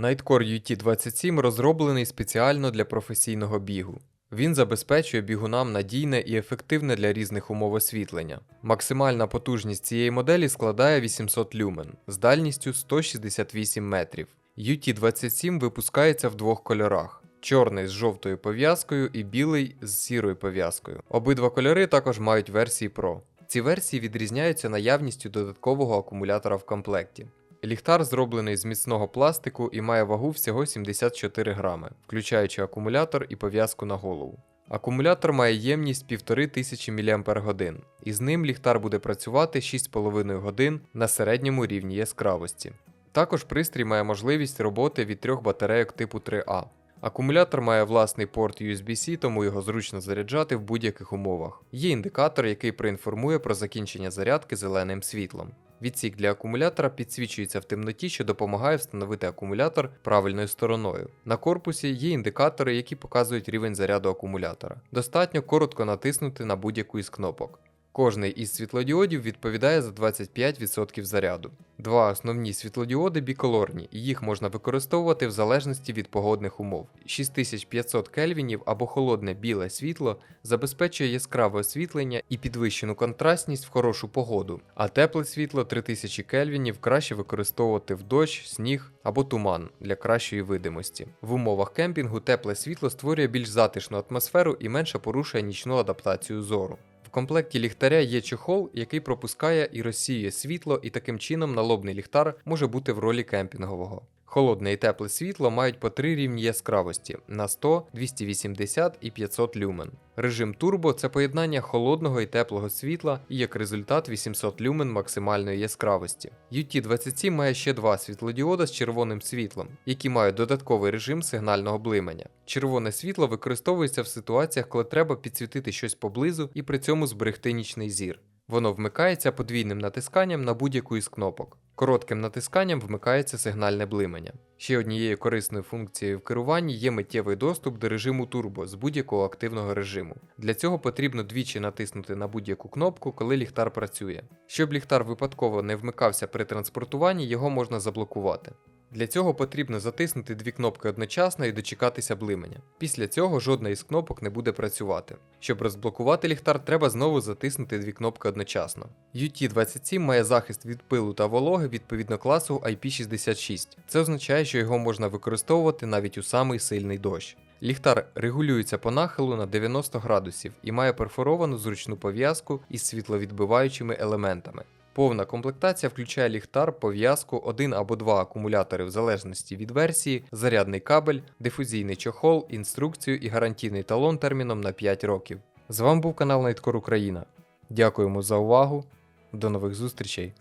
Nightcore UT27 розроблений спеціально для професійного бігу. Він забезпечує бігунам надійне і ефективне для різних умов освітлення. Максимальна потужність цієї моделі складає 800 люмен з дальністю 168 метрів. UT27 випускається в двох кольорах: чорний з жовтою пов'язкою і білий з сірою пов'язкою. Обидва кольори також мають версії Pro. Ці версії відрізняються наявністю додаткового акумулятора в комплекті. Ліхтар зроблений з міцного пластику і має вагу всього 74 грами, включаючи акумулятор і пов'язку на голову. Акумулятор має ємність 1500 мАч, і з ним ліхтар буде працювати 6,5 годин на середньому рівні яскравості. Також пристрій має можливість роботи від трьох батарейок типу 3А. Акумулятор має власний порт USB-C, тому його зручно заряджати в будь-яких умовах. Є індикатор, який проінформує про закінчення зарядки зеленим світлом. Відсік для акумулятора підсвічується в темноті, що допомагає встановити акумулятор правильною стороною. На корпусі є індикатори, які показують рівень заряду акумулятора. Достатньо коротко натиснути на будь-яку із кнопок. Кожний із світлодіодів відповідає за 25% заряду. Два основні світлодіоди біколорні, і їх можна використовувати в залежності від погодних умов. 6500 кельвінів або холодне біле світло забезпечує яскраве освітлення і підвищену контрастність в хорошу погоду, а тепле світло 3000 кельвінів краще використовувати в дощ, сніг або туман для кращої видимості. В умовах кемпінгу тепле світло створює більш затишну атмосферу і менше порушує нічну адаптацію зору. Комплекті ліхтаря є чохол, який пропускає і розсіює світло, і таким чином налобний ліхтар може бути в ролі кемпінгового. Холодне і тепле світло мають по три рівні яскравості на 100, 280 і 500 люмен. Режим турбо це поєднання холодного і теплого світла і як результат 800 люмен максимальної яскравості. UT27 має ще два світлодіода з червоним світлом, які мають додатковий режим сигнального блимання. Червоне світло використовується в ситуаціях, коли треба підсвітити щось поблизу і при цьому зберегти нічний зір. Воно вмикається подвійним натисканням на будь-яку із кнопок. Коротким натисканням вмикається сигнальне блимання. Ще однією корисною функцією в керуванні є миттєвий доступ до режиму турбо з будь-якого активного режиму. Для цього потрібно двічі натиснути на будь-яку кнопку, коли ліхтар працює. Щоб ліхтар випадково не вмикався при транспортуванні, його можна заблокувати. Для цього потрібно затиснути дві кнопки одночасно і дочекатися блимання. Після цього жодна із кнопок не буде працювати. Щоб розблокувати ліхтар, треба знову затиснути дві кнопки одночасно. UT27 має захист від пилу та вологи відповідно класу IP66. Це означає, що його можна використовувати навіть у самий сильний дощ. Ліхтар регулюється по нахилу на 90 градусів і має перфоровану зручну пов'язку із світловідбиваючими елементами. Повна комплектація включає ліхтар, пов'язку, один або два акумулятори в залежності від версії, зарядний кабель, дифузійний чохол, інструкцію і гарантійний талон терміном на 5 років. З вами був канал Найткор Україна. Дякуємо за увагу. До нових зустрічей!